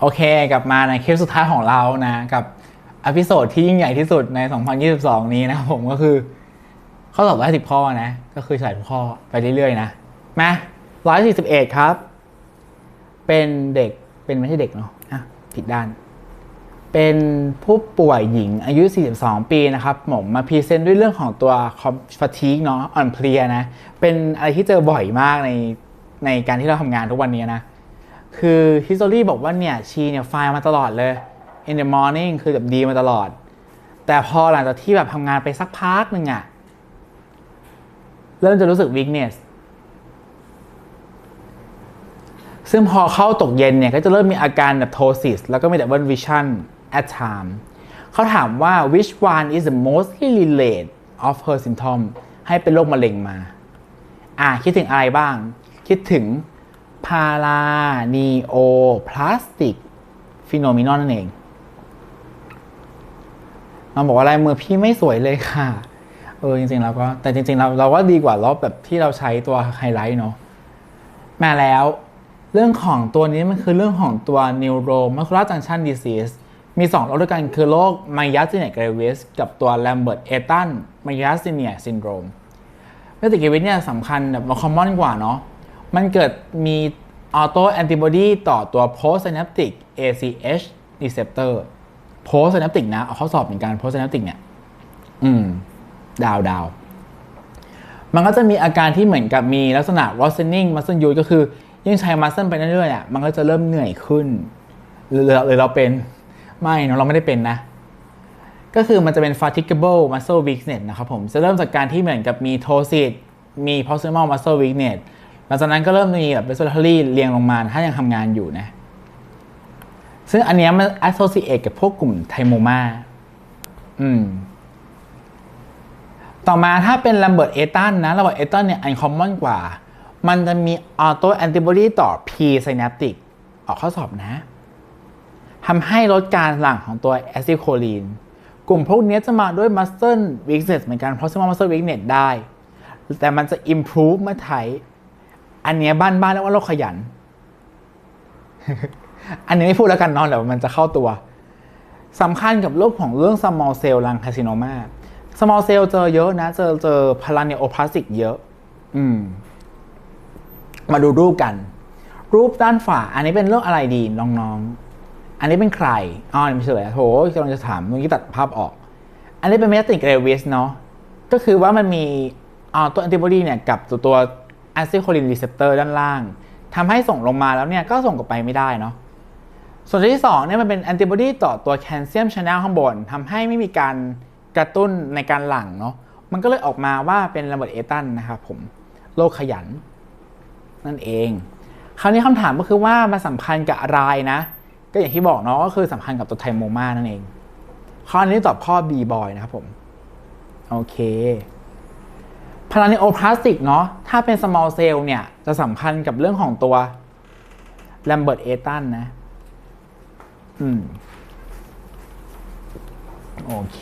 โอเคกลับมาในคลิปสุดท้ายของเรานะ กับอพิโซดที่ยิ่งใหญ่ที่สุดใน 2022 นี้นะครับผมก็คือข้อสอบ110ข้อนะ ก็คือใส่ทุกข้อไปเรื่อยๆนะมา141ครับ เป็นเด็กเป็นไม่ใช่เด็กเนาะอะผิดด้าน เป็นผู้ป่วยหญิงอายุ 42 ปีนะครับผมมาพรีเซนต์ด้วยเรื่องของตัวคอมฟาทีกเนาะอ่อนเพลียนะ เป็นอะไรที่เจอบ่อยมากในในการที่เราทำงานทุกวันนี้นะ คือฮิสตอรี่บอกว่าเนี่ยชีเนี่ยไฟล์มาตลอดเลย in the morning คือแบบดีมาตลอด แต่พอหลังจากที่แบบทำงานไปสักพักหนึ่งอะเริ่มจะรู้สึก weakness ซึ่งพอเข้าตกเย็นเนี่ย ก็จะเริ่มมีอาการแบบโทซิสแล้วก็มี double vision at time เขาถามว่า which one is the mostly related of her symptom ให้เป็นโรคมะเร็งมา อ่า คิดถึงอะไรบ้าง คิดถึง พารานีโอพลาสติกฟิโนมินอนนั่นเองมันบอกว่าลายมือพี่ไม่สวยเลยค่ะ เออจริงๆเราก็แต่จริงๆเราเราก็ดีกว่ารอบแบบที่เราใช้ตัวไฮไลท์เนาะมาแล้วเรื่องของตัวนี้มันคือเรื่องของตัว neuromuscular junction disease มี2โรคด้วยกันคือโรค myasthenia gravis กับตัว lambert eaton myasthenia syndrome เมื่อติกิวิตเนี่ยสำคัญแบบมันคอมมอนกว่าเนาะ มันเกิดมีออโตแอนติบอดีต่อตัว post synaptic ACH receptor post synaptic นะเอาข้อสอบเหมือนกัน post synaptic เนี่ย อืม ดาวดาวมันก็จะมีอาการที่เหมือนกับมีลักษณะ worsening muscle use ก็คือ ยิ่งใช้ muscle ไปเรื่อยๆอะมันก็จะเริ่มเหนื่อยขึ้น หรือหรือเราเป็น ไม่เนอะเราไม่ได้เป็นนะ ก็คือมันจะเป็น fatigable muscle weakness นะครับผม จะเริ่มจากการที่เหมือนกับมี tosis มี proximal muscle weakness หลังจากนั้นก็เริ่มมีแบบ respiratory เรียงลงมาถ้ายังทำงานอยู่นะ ซึ่งอันนี้มัน associate กับพวกกลุ่มไทโมมาอืม ต่อมาถ้าเป็น Lambert Eaton นนะ Lambert Eaton เนี่ย uncommon กว่า มันจะมี auto antibody ต่อ p synaptic ออกข้อสอบนะทำให้ลดการหลั่งของตัว acetylcholine กลุ่มพวกนี้จะมาด้วย muscle weakness เหมือนกัน proximal muscle weakness ได้ แต่มันจะ improve เมื่อไทย อันเนี้ยบ้านบ้านๆเรียกว่าโรคขยัน อันนี้ไม่พูดแล้วกันนอนเดี๋ยวมันจะเข้าตัวสำคัญกับโรคของเรื่อง small cell lung carcinoma small cell เจอเยอะนะ เจอเจอพาราเนโอพลาสติกเยอะ อืม มาดูรูปกัน รูปด้านฝาอันนี้เป็นเรื่องอะไรดีน้องๆ อันนี้เป็นใครอ๋อไม่ใช่เลยโถกำลังจะถามเมื่อกี้ตัดภาพออก อันนี้เป็นเมติกเรวิสเนาะก็คือว่ามันมีอ่าตัวแอนติบอดีเนี่ยกับตัวตัว อะซิโคลินรีเซปเตอร์ด้านล่างทำให้ส่งลงมาแล้วเนี่ยก็ส่งกลับไปไม่ได้เนาะส่วนที่2เนี่ยมันเป็นแอนติบอดีต่อตัวแคลเซียมช n นลข้างบนทำให้ไม่มีการกระตุ้นในการหลั่งเนาะมันก็เลยออกมาว่าเป็นระเบิดเอตันนะครับผมโรคขยัน นั่นเอง คราวนี้คำถามก็คือว่ามันสัมพันธ์กับอะไรนะ ก็อย่างที่บอกเนาะก็คือสัมพันธ์กับตัวไทโมมานั่นเองข้อนี้ตอบข้อ B บอยนะครับผม โอเค พารานิโอพลาสติกเนาะถ้าเป็น small cell เนี่ย จะสัมพันธ์กับเรื่องของตัว Lambert Eaton นะ อืม โอเค